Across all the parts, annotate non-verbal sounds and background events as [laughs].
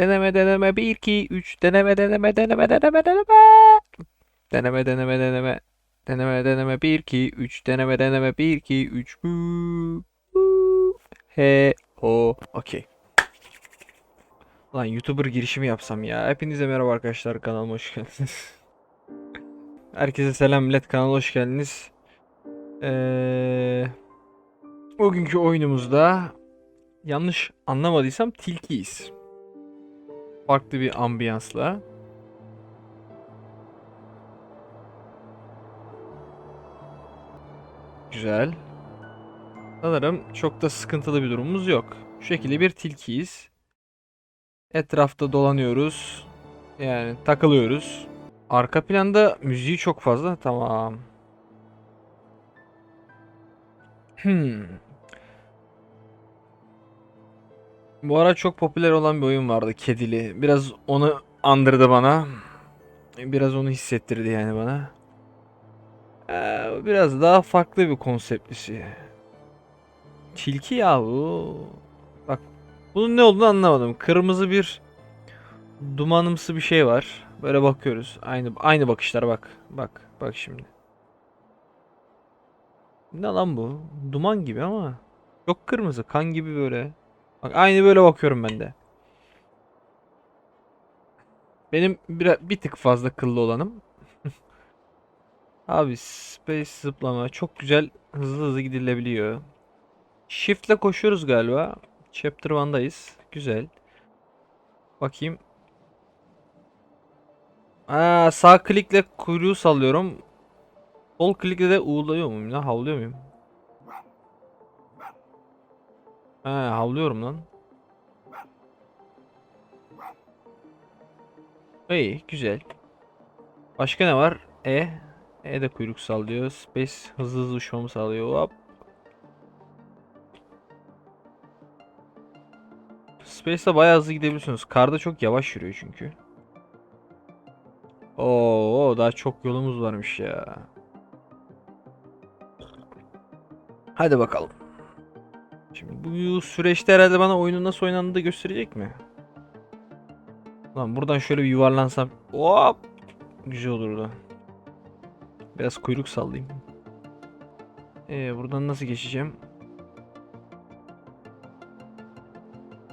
Deneme deneme 1 2 3 deneme deneme deneme deneme deneme. Deneme deneme deneme. Deneme deneme 1 2 3 deneme deneme 1 2 3 Hu, hu. He ho. Okey. Lan YouTuber girişimi yapsam ya. Hepinize merhaba arkadaşlar kanalıma hoş geldiniz. [laughs] Herkese selam millet kanala hoş geldiniz. Ee, bugünkü oyunumuzda yanlış anlamadıysam tilkiyiz. Farklı bir ambiyansla. Güzel. Sanırım çok da sıkıntılı bir durumumuz yok. Şu şekilde bir tilkiyiz. Etrafta dolanıyoruz. Yani takılıyoruz. Arka planda müziği çok fazla. Tamam. Hmm. Bu ara çok popüler olan bir oyun vardı. Kedili. Biraz onu andırdı bana. Biraz onu hissettirdi yani bana. Ee, biraz daha farklı bir konseptlisi. Tilki ya bu. Bak bunun ne olduğunu anlamadım. Kırmızı bir dumanımsı bir şey var. Böyle bakıyoruz. Aynı aynı bakışlar bak. Bak bak şimdi. Ne lan bu? Duman gibi ama. Çok kırmızı. Kan gibi böyle. Bak aynı böyle bakıyorum ben de. Benim bir, bir tık fazla kıllı olanım. [laughs] Abi space zıplama çok güzel hızlı hızlı gidilebiliyor. Shift'le koşuyoruz galiba. Chapter 1'dayız. Güzel. Bakayım. Aa, sağ klikle kuyruğu sallıyorum. Sol klikle de uğulıyor muyum lan? Havlıyor muyum? He, havlıyorum lan. İyi, güzel. Başka ne var? E. E de kuyruk sallıyor. Space hızlı hızlı uçmamı sağlıyor. Hop. Space'de bayağı hızlı gidebiliyorsunuz. Karda çok yavaş yürüyor çünkü. Oo, daha çok yolumuz varmış ya. Hadi bakalım. Şimdi bu süreçte herhalde bana oyunun nasıl oynandığını da gösterecek mi? Lan buradan şöyle bir yuvarlansam. Hop. Güzel olurdu. Biraz kuyruk sallayayım. Ee, buradan nasıl geçeceğim?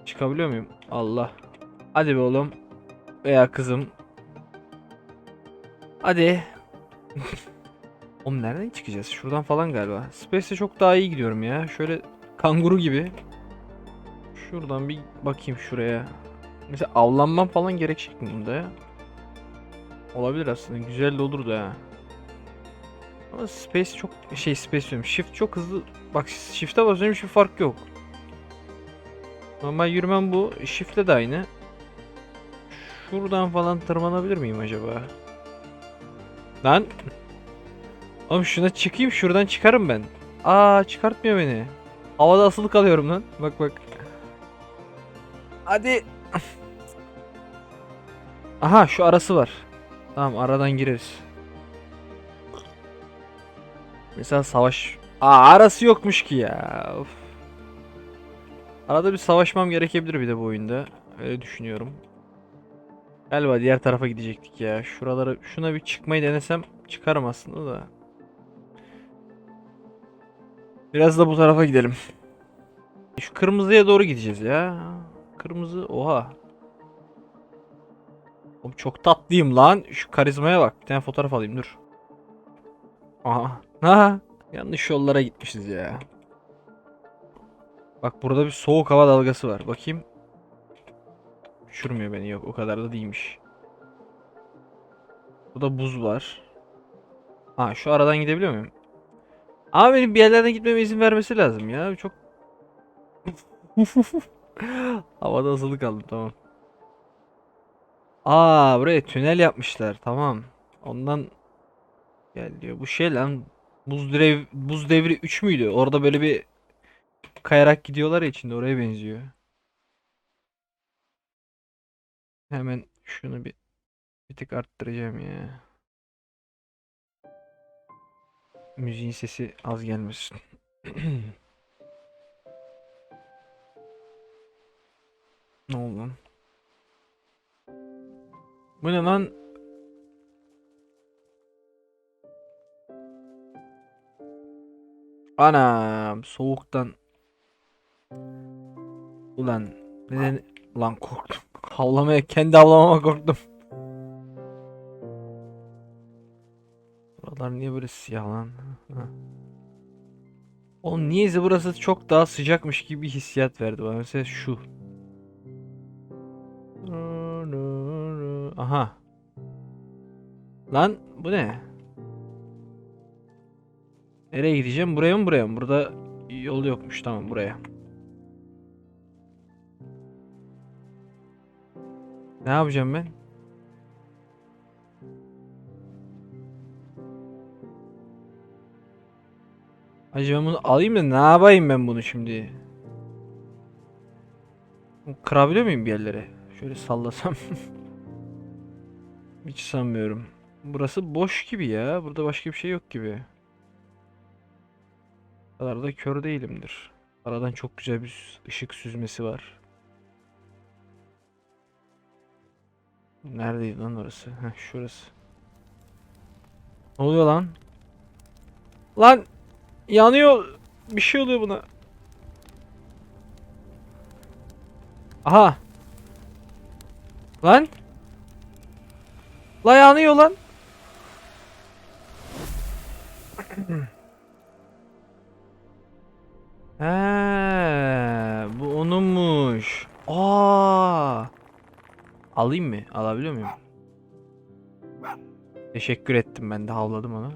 Çıkabiliyor muyum? Allah. Hadi be oğlum. Veya kızım. Hadi. [laughs] Oğlum nereden çıkacağız? Şuradan falan galiba. Space'te çok daha iyi gidiyorum ya. Şöyle kanguru gibi. Şuradan bir bakayım şuraya. Mesela avlanmam falan gerekecek mi bunda ya? Olabilir aslında. Güzel de olurdu ha. Ama space çok şey space diyorum. Shift çok hızlı. Bak shift'e basıyorum hiçbir fark yok. Normal yürümem bu. Shift'le de aynı. Şuradan falan tırmanabilir miyim acaba? Lan. Oğlum şuna çıkayım şuradan çıkarım ben. Aa çıkartmıyor beni. Havada asılı kalıyorum lan. Bak bak. Hadi. Aha şu arası var. Tamam aradan gireriz. Mesela savaş... Aa arası yokmuş ki ya. Of. Arada bir savaşmam gerekebilir bir de bu oyunda. Öyle düşünüyorum. Galiba diğer tarafa gidecektik ya. Şuralara şuna bir çıkmayı denesem çıkarım aslında da. Biraz da bu tarafa gidelim. Şu kırmızıya doğru gideceğiz ya. Kırmızı oha. Oğlum çok tatlıyım lan. Şu karizmaya bak. Bir tane fotoğraf alayım dur. Aha. Ha. Yanlış yollara gitmişiz ya. Bak burada bir soğuk hava dalgası var. Bakayım. Uçurmuyor beni yok. O kadar da değilmiş. Burada buz var. Ha şu aradan gidebiliyor muyum? Ama benim bir yerlerden gitmeme izin vermesi lazım ya. Çok [laughs] Havada asılı kaldım tamam. Aa buraya tünel yapmışlar tamam. Ondan gel diyor. Bu şey lan buz dev buz devri 3 müydü? Orada böyle bir kayarak gidiyorlar ya içinde oraya benziyor. Hemen şunu bir bir tık arttıracağım ya. Müziğin sesi az gelmesin. [clears throat] ne oldu lan? Bu ne lan? Anam soğuktan. Ulan neden lan korktum. Havlamaya kendi havlamama korktum. Buralar niye böyle siyah lan? Ha. Oğlum niyeyse burası çok daha sıcakmış gibi bir hissiyat verdi bana. Mesela şu. Aha. Lan bu ne? Nereye gideceğim? Buraya mı buraya mı? Burada yol yokmuş. Tamam buraya. Ne yapacağım ben? Acaba bunu alayım da ne yapayım ben bunu şimdi? Kırabiliyor muyum bir yerlere? Şöyle sallasam. [laughs] Hiç sanmıyorum. Burası boş gibi ya. Burada başka bir şey yok gibi. O kadar da kör değilimdir. Aradan çok güzel bir ışık süzmesi var. Neredeydi lan orası? Heh, şurası. Ne oluyor lan? Lan! Yanıyor. Bir şey oluyor buna. Aha. Lan. La yanıyor lan. [clears throat] He, bu onunmuş. Aa. Alayım mı? Alabiliyor muyum? Teşekkür ettim ben de havladım onu.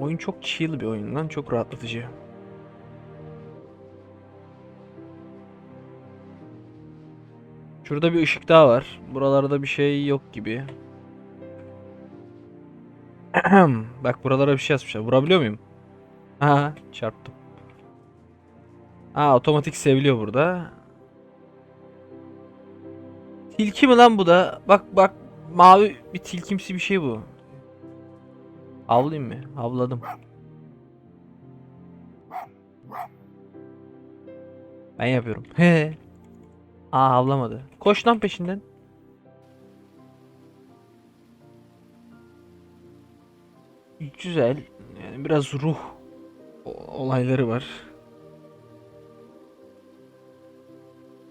Oyun çok chill bir oyun lan. Çok rahatlatıcı. Şurada bir ışık daha var. Buralarda bir şey yok gibi. [clears throat] Bak buralara bir şey yazmışlar. Vurabiliyor muyum? Ha, çarptım. Ha, otomatik seviliyor burada. Tilki mi lan bu da? Bak bak mavi bir tilkimsi bir şey bu. Avlayayım mı? Avladım. Ben yapıyorum. He. Aa avlamadı. Koş lan peşinden. Güzel. Yani biraz ruh olayları var.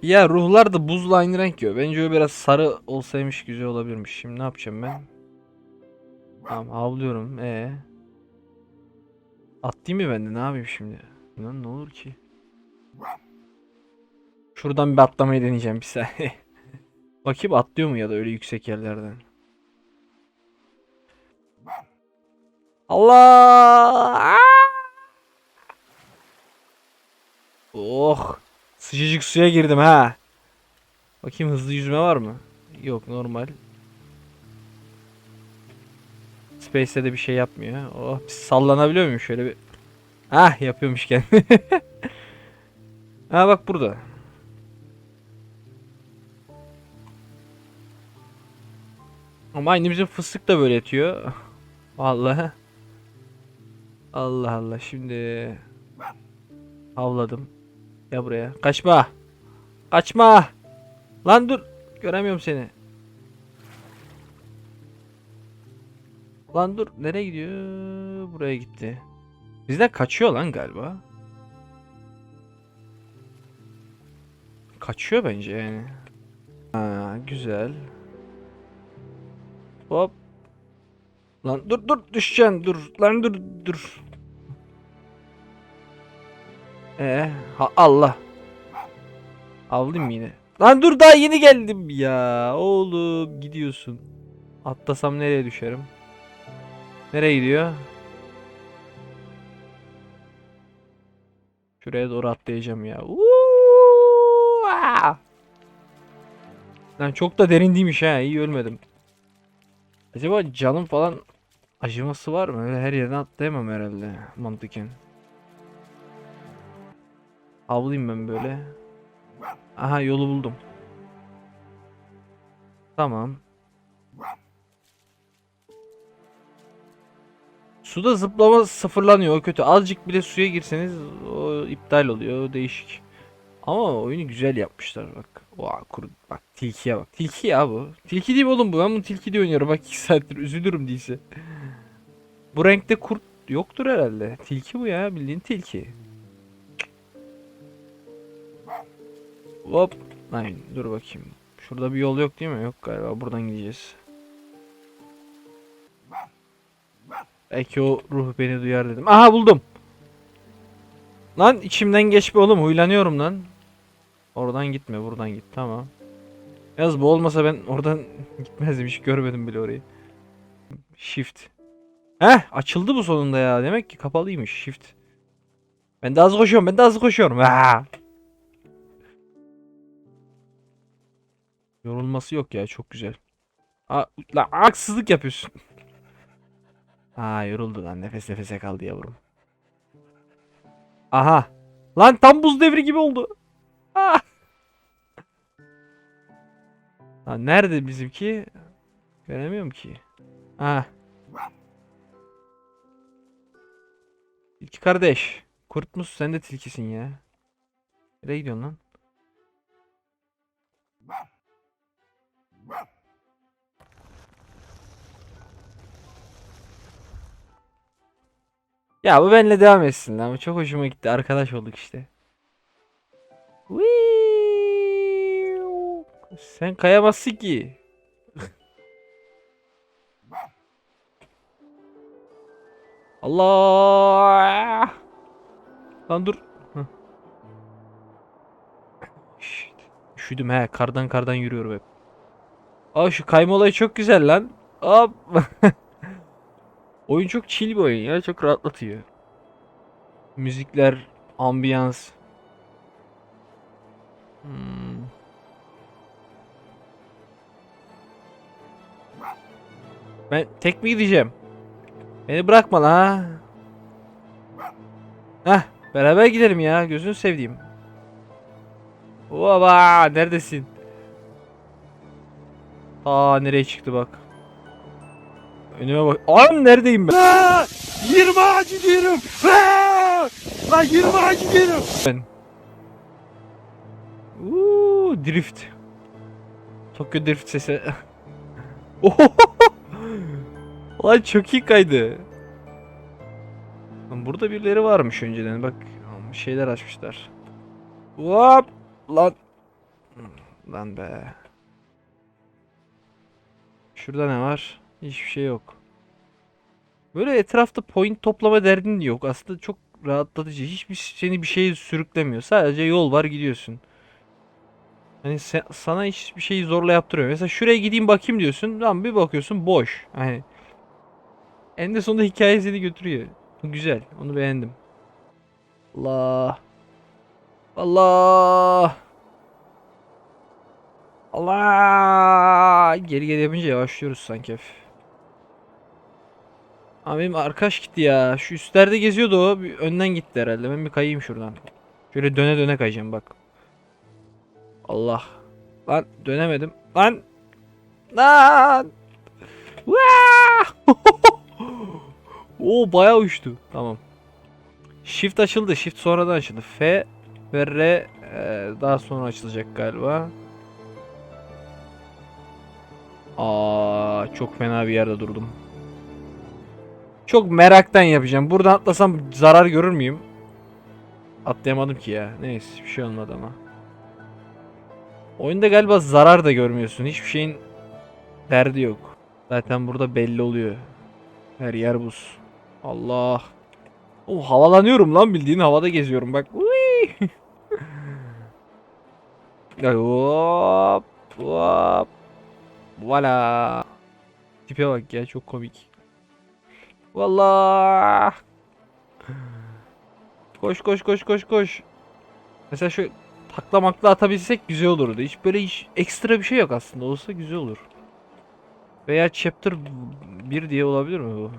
Ya ruhlar da buzla aynı renk ya. Bence o biraz sarı olsaymış güzel olabilirmiş. Şimdi ne yapacağım ben? Tamam avlıyorum. E. Atlayayım mı ben de ne yapayım şimdi? Lan ne olur ki? Şuradan bir atlamayı deneyeceğim bir saniye. [laughs] Bakayım atlıyor mu ya da öyle yüksek yerlerden. Allah! Oh! Sıcacık suya girdim ha. Bakayım hızlı yüzme var mı? Yok normal. Space'de de bir şey yapmıyor. Oh sallanabiliyor muyum şöyle bir? Ah yapıyormuş kendi. [laughs] ha bak burada. Ama aynı bizim fıstık da böyle yatıyor. Vallahi. Allah Allah şimdi havladım. Ya buraya. Kaçma. Kaçma. Lan dur. Göremiyorum seni. Lan dur. Nereye gidiyor? Buraya gitti. Bizden kaçıyor lan galiba. Kaçıyor bence yani. Ha, güzel. Hop. Lan dur dur düşeceksin dur. Lan dur dur. Ee, ha Allah. Avlayayım yine? Lan dur daha yeni geldim ya. Oğlum gidiyorsun. Atlasam nereye düşerim? Nereye gidiyor? Şuraya doğru atlayacağım ya. Lan çok da derin değilmiş ha. İyi ölmedim. Acaba canım falan acıması var mı? Öyle her yerden atlayamam herhalde mantıken. Avlayayım ben böyle. Aha yolu buldum. Tamam. Suda zıplama sıfırlanıyor o kötü. Azıcık bile suya girseniz o iptal oluyor. O değişik. Ama oyunu güzel yapmışlar bak. Oha kuru. Bak tilkiye bak. Tilki ya bu. Tilki değil oğlum bu? Ben bunu tilki diye oynuyorum. Bak 2 saattir üzülürüm değilse. Bu renkte kurt yoktur herhalde. Tilki bu ya. Bildiğin tilki. Hop. Aynen dur bakayım. Şurada bir yol yok değil mi? Yok galiba. Buradan gideceğiz. Belki o ruh beni duyar dedim. Aha buldum. Lan içimden geçme oğlum. Huylanıyorum lan. Oradan gitme. Buradan git. Tamam. Yaz bu olmasa ben oradan [laughs] gitmezdim. Hiç görmedim bile orayı. Shift. Heh açıldı bu sonunda ya. Demek ki kapalıymış. Shift. Ben de hızlı koşuyorum. Ben de hızlı koşuyorum. Ha. Yorulması yok ya. Çok güzel. Aa, la haksızlık yapıyorsun. Ha yoruldu lan. Nefes nefese kaldı yavrum. Aha. Lan tam buz devri gibi oldu. Ah. Lan nerede bizimki? Göremiyorum ki. Ha. Tilki kardeş. Kurt musun sen de tilkisin ya. Nereye gidiyorsun lan? Ya bu benimle devam etsin. Bu çok hoşuma gitti. Arkadaş olduk işte. Sen kayamazsın ki. Allah! Lan dur. Üşüdüm he. Kardan kardan yürüyorum hep. Aa şu kayma olayı çok güzel lan. Hop. Oyun çok chill bir oyun ya. Çok rahatlatıyor. Müzikler, ambiyans. Hmm. Ben tek mi gideceğim? Beni bırakma la. Heh, beraber gidelim ya. Gözünü sevdiğim. Oba, neredesin? Aa nereye çıktı bak. Önüme bak. Anam neredeyim ben? 20 ağacı diyorum. Aa! Lan 20 ağacı diyorum. Ben. Uuu drift. Tokyo drift sesi. [laughs] Lan çok iyi kaydı. Lan Burada birileri varmış önceden bak. Şeyler açmışlar. Hop! Lan. Lan be. Şurada ne var? Hiçbir şey yok. Böyle etrafta point toplama derdin de yok. Aslında çok rahatlatıcı. Hiçbir seni bir şeye sürüklemiyor. Sadece yol var gidiyorsun. Hani sen, sana hiçbir şeyi zorla yaptırıyor. Mesela şuraya gideyim bakayım diyorsun. Lan bir bakıyorsun boş. Hani en de sonunda hikaye seni götürüyor. Güzel. Onu beğendim. Allah. Allah. Allah. Geri geri yapınca yavaşlıyoruz sanki. Abi benim arkadaş gitti ya. Şu üstlerde geziyordu o. Bir önden gitti herhalde. Ben bir kayayım şuradan. Şöyle döne döne kayacağım bak. Allah. Lan dönemedim. Lan. Lan. [laughs] Oo bayağı uçtu. Tamam. Shift açıldı. Shift sonradan açıldı. F ve R e, daha sonra açılacak galiba. Aa çok fena bir yerde durdum. Çok meraktan yapacağım. Buradan atlasam zarar görür müyüm? Atlayamadım ki ya. Neyse bir şey olmadı ama. Oyunda galiba zarar da görmüyorsun. Hiçbir şeyin derdi yok. Zaten burada belli oluyor. Her yer buz. Allah. O havalanıyorum lan bildiğin havada geziyorum bak. [laughs] Hop hop. Voila. Tipe bak ya çok komik. Vallahi. Koş koş koş koş koş. Mesela şu takla makla atabilsek güzel olurdu. Hiç böyle hiç ekstra bir şey yok aslında. Olsa güzel olur. Veya chapter 1 diye olabilir mi bu?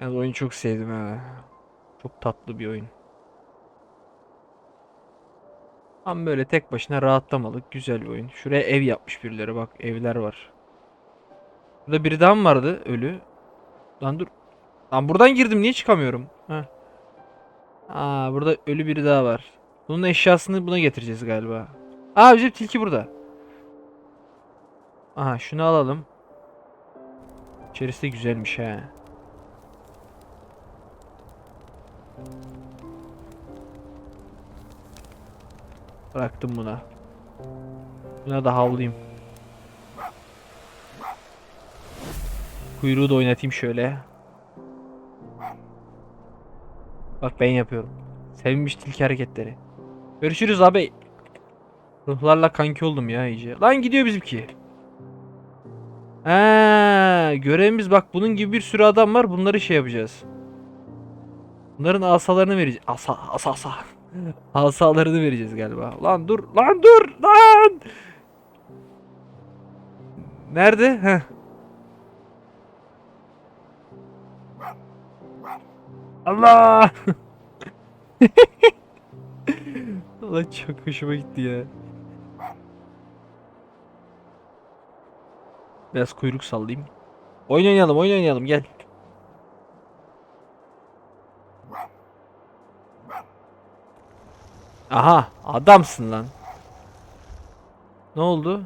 Yani oyunu çok sevdim ha. Çok tatlı bir oyun. Tam böyle tek başına rahatlamalık güzel bir oyun. Şuraya ev yapmış birileri bak evler var. Burada biri daha mı vardı ölü? Lan dur. Lan buradan girdim niye çıkamıyorum? Heh. Aa burada ölü biri daha var. Bunun eşyasını buna getireceğiz galiba. Aa bizim tilki burada. Aha şunu alalım. İçerisi güzelmiş ha. Bıraktım buna. Buna da havlayayım. Kuyruğu da oynatayım şöyle. Bak ben yapıyorum. Sevinmiş tilki hareketleri. Görüşürüz abi. Ruhlarla kanki oldum ya iyice. Lan gidiyor bizimki. Ha, görevimiz bak bunun gibi bir sürü adam var. Bunları şey yapacağız. Bunların asalarını vereceğiz. Asa asa asa. [laughs] Asalarını vereceğiz galiba. Lan dur lan dur lan. Nerede? Heh. Allah! [laughs] Allah çok hoşuma gitti ya. Biraz kuyruk sallayayım. Oyun oynayalım, oyun oynayalım gel. Aha, adamsın lan. Ne oldu?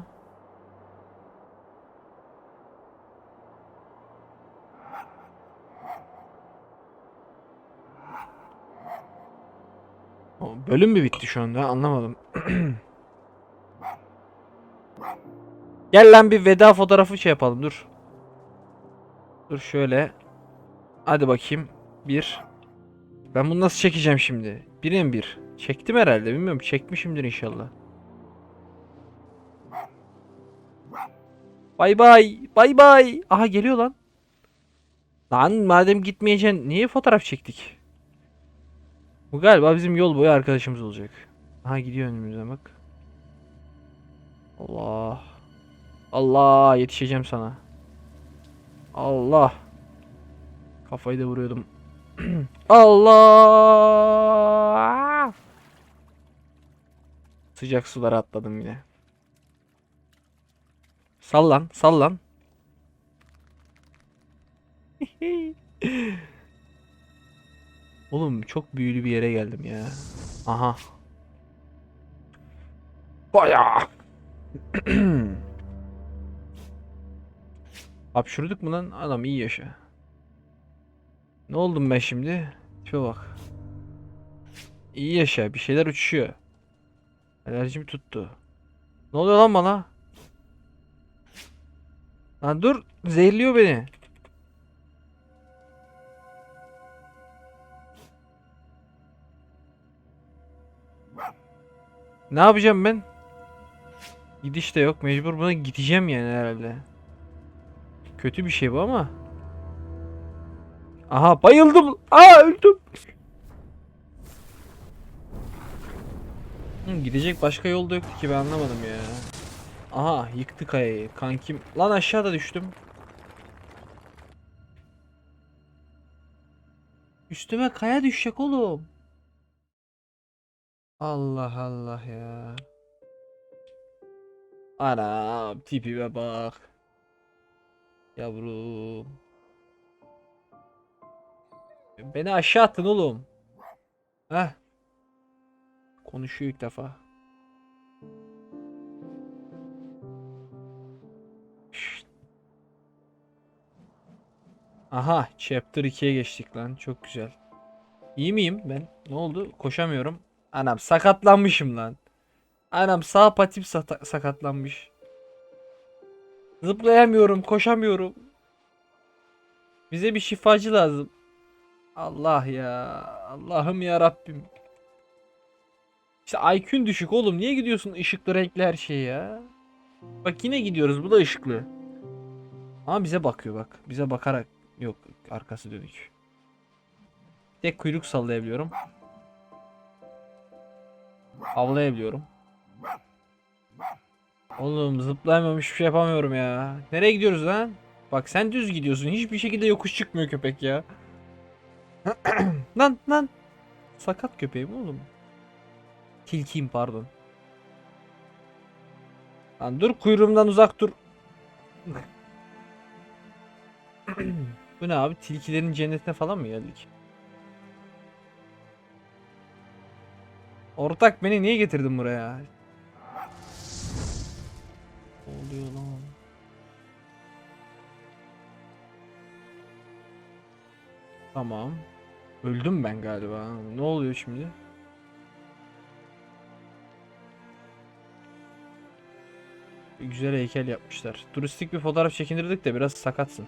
O Bölüm mü bitti şu anda? Anlamadım. Gel lan bir veda fotoğrafı şey yapalım dur. Dur şöyle. Hadi bakayım. Bir. Ben bunu nasıl çekeceğim şimdi? Bire mi bir? Çektim herhalde bilmiyorum. Çekmişimdir inşallah. Bay bay. Bay bay. Aha geliyor lan. Lan madem gitmeyeceksin niye fotoğraf çektik? Bu galiba bizim yol boyu arkadaşımız olacak. Aha gidiyor önümüzden bak. Allah. Allah yetişeceğim sana. Allah. Kafayı da vuruyordum. [clears throat] Allah. Sıcak sulara atladım yine. Sallan, sallan. [laughs] Oğlum çok büyülü bir yere geldim ya. Aha. Bayağı. Hapşurduk [clears throat] mu lan? Adam iyi yaşa. Ne oldum ben şimdi? Tipe bak. İyi yaşa. Bir şeyler uçuşuyor. Alerjim tuttu. Ne oluyor lan bana? Lan dur. Zehirliyor beni. Ne yapacağım ben? Gidiş de yok. Mecbur buna gideceğim yani herhalde. Kötü bir şey bu ama. Aha bayıldım. Aa öldüm. Hı, gidecek başka yol da yoktu ki ben anlamadım ya. Aha yıktı kayayı. Kankim. Lan aşağıda düştüm. Üstüme kaya düşecek oğlum. Allah Allah ya. Anam tipime bak. Yavrum. Beni aşağı attın oğlum. Heh. Konuşuyor ilk defa. Şşt. Aha, chapter 2'ye geçtik lan. Çok güzel. İyi miyim ben? Ne oldu? Koşamıyorum. Anam sakatlanmışım lan. Anam sağ patim sakatlanmış. Zıplayamıyorum, koşamıyorum. Bize bir şifacı lazım. Allah ya. Allah'ım ya Rabbim. İşte IQ'un düşük oğlum. Niye gidiyorsun ışıklı renkli her şeye ya? Bak yine gidiyoruz. Bu da ışıklı. Ama bize bakıyor bak. Bize bakarak. Yok arkası dönük. Tek kuyruk sallayabiliyorum. Avlayabiliyorum. Oğlum zıplayamıyorum hiçbir şey yapamıyorum ya. Nereye gidiyoruz lan? Bak sen düz gidiyorsun. Hiçbir şekilde yokuş çıkmıyor köpek ya. [clears throat] lan lan. Sakat köpeğim oğlum. Tilkiyim pardon. Lan dur kuyruğumdan uzak dur. [clears throat] Bu ne abi? Tilkilerin cennetine falan mı geldik? Ortak beni niye getirdin buraya? oluyor lan? Tamam. Öldüm ben galiba. Ne oluyor şimdi? Güzel heykel yapmışlar. Turistik bir fotoğraf çekindirdik de biraz sakatsın.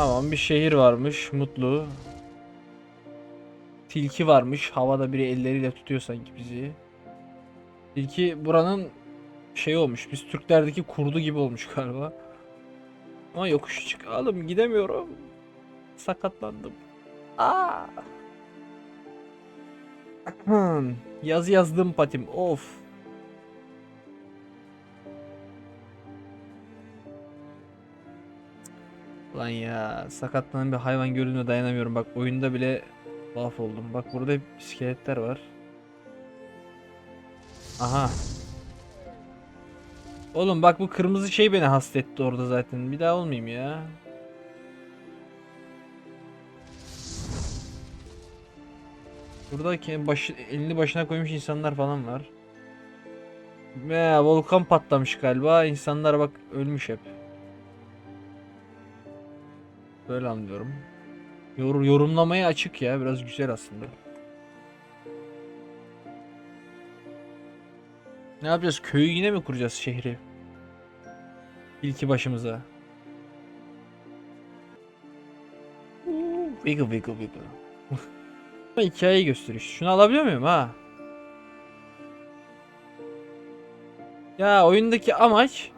Tamam bir şehir varmış mutlu. Tilki varmış. Havada biri elleriyle tutuyor sanki bizi. Tilki buranın şey olmuş. Biz Türklerdeki kurdu gibi olmuş galiba. Ama yokuş çıkalım gidemiyorum. Sakatlandım. Aa. [clears throat] Yaz yazdım patim. Of. Lan ya sakatlanan bir hayvan görünüyor dayanamıyorum. Bak oyunda bile mahvoldum. Bak burada hep iskeletler var. Aha. Oğlum bak bu kırmızı şey beni hastetti orada zaten. Bir daha olmayayım ya. Burada başı, elini başına koymuş insanlar falan var. Ve volkan patlamış galiba. İnsanlar bak ölmüş hep. Böyle anlıyorum. Yor yorumlamaya açık ya. Biraz güzel aslında. Ne yapacağız? Köyü yine mi kuracağız şehri? İlki başımıza. Wiggle wiggle wiggle. [laughs] Hikayeyi gösteriyor. Şunu alabiliyor muyum ha? Ya oyundaki amaç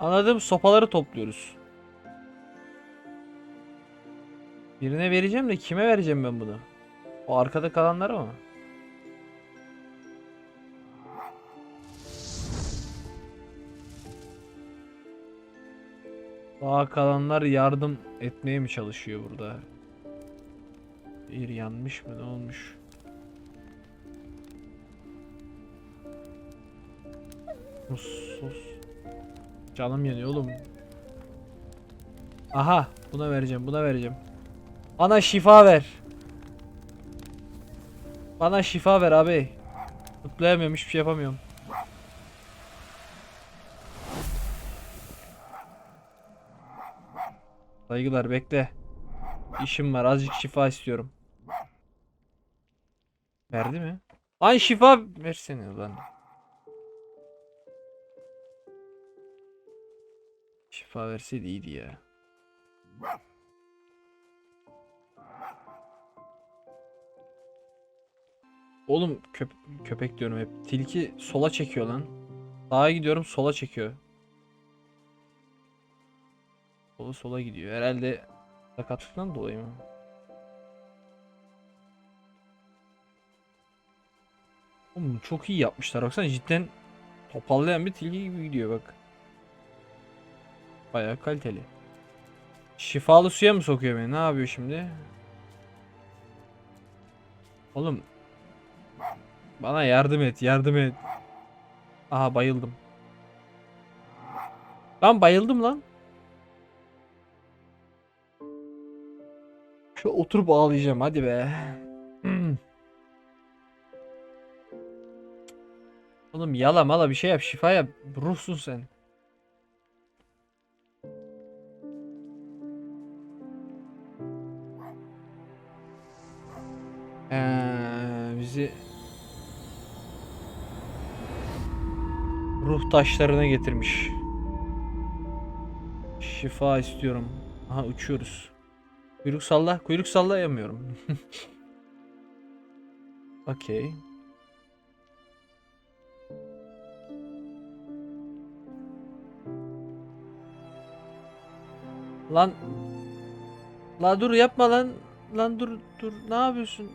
anladığım sopaları topluyoruz. Birine vereceğim de kime vereceğim ben bunu? O arkada kalanlara mı? Daha kalanlar yardım etmeye mi çalışıyor burada? Bir yanmış mı ne olmuş? Sus sus. Canım yanıyor oğlum. Aha buna vereceğim buna vereceğim. Bana şifa ver. Bana şifa ver abi. Zıplayamıyorum hiçbir şey yapamıyorum. Saygılar bekle. İşim var azıcık şifa istiyorum. Verdi mi? Lan şifa versene lan. Şifa verseydi iyiydi ya. Oğlum köp köpek diyorum hep. Tilki sola çekiyor lan. Sağa gidiyorum sola çekiyor. Sola sola gidiyor. Herhalde sakatlıktan dolayı mı? Oğlum çok iyi yapmışlar. Baksana cidden topallayan bir tilki gibi gidiyor bak. Bayağı kaliteli. Şifalı suya mı sokuyor beni? Ne yapıyor şimdi? Oğlum bana yardım et, yardım et. Aha bayıldım. Lan bayıldım lan. Şu oturup ağlayacağım hadi be. Oğlum yala mala bir şey yap şifa yap. Ruhsun sen. ruh taşlarına getirmiş. Şifa istiyorum. Aha uçuyoruz. Kuyruk salla. Kuyruk sallayamıyorum. [laughs] Okey. Lan La dur yapma lan. Lan dur dur. Ne yapıyorsun?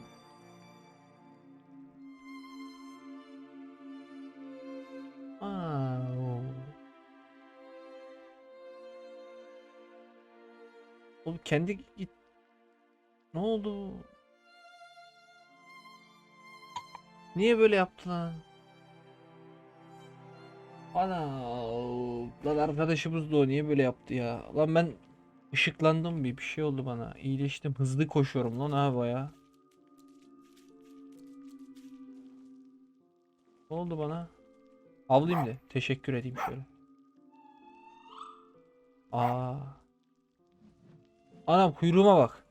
Oğlum kendi git. Ne oldu? Niye böyle yaptı lan? Ana lan arkadaşımız da o niye böyle yaptı ya? Lan ben ışıklandım bir bir şey oldu bana. İyileştim. Hızlı koşuyorum lan ha baya. Ne oldu bana? Avlayayım da. Teşekkür edeyim şöyle. Aa. Anam kuyruğuma bak.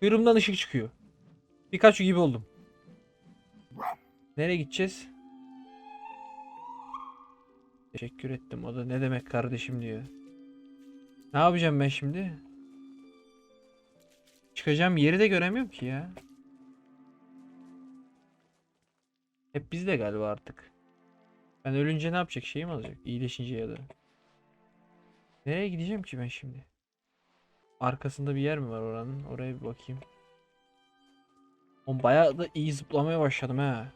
Kuyruğumdan ışık çıkıyor. Pikachu gibi oldum. Nereye gideceğiz? Teşekkür ettim. O da ne demek kardeşim diyor. Ne yapacağım ben şimdi? Çıkacağım yeri de göremiyorum ki ya. Hep bizde galiba artık. Ben ölünce ne yapacak şeyim olacak? İyileşince ya da. Nereye gideceğim ki ben şimdi? Arkasında bir yer mi var oranın? Oraya bir bakayım. Oğlum bayağı da iyi zıplamaya başladım ha.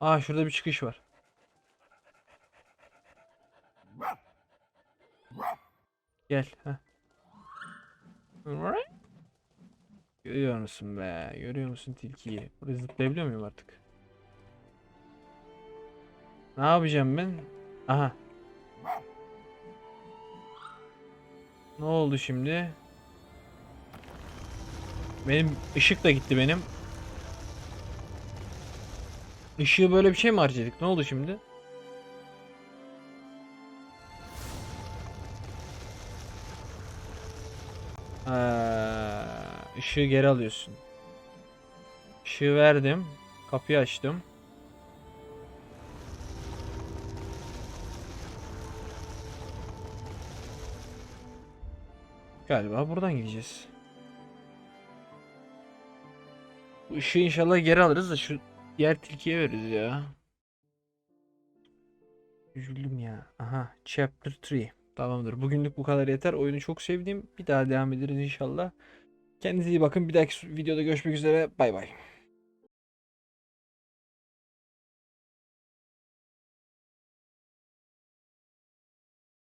Aa şurada bir çıkış var. Gel. Heh. Görüyor musun be? Görüyor musun tilkiyi? Buraya zıplayabiliyor muyum artık? Ne yapacağım ben? Aha. Ne oldu şimdi? Benim ışık da gitti benim. Işığı böyle bir şey mi harcadık? Ne oldu şimdi? Ha, ışığı geri alıyorsun. Işığı verdim. Kapıyı açtım. Galiba buradan gideceğiz. Bu ışığı inşallah geri alırız da şu diğer tilkiye veririz ya. Üzüldüm ya. Aha, chapter 3. Tamamdır. Bugünlük bu kadar yeter. Oyunu çok sevdim. Bir daha devam ederiz inşallah. Kendinize iyi bakın. Bir dahaki videoda görüşmek üzere. Bay bay.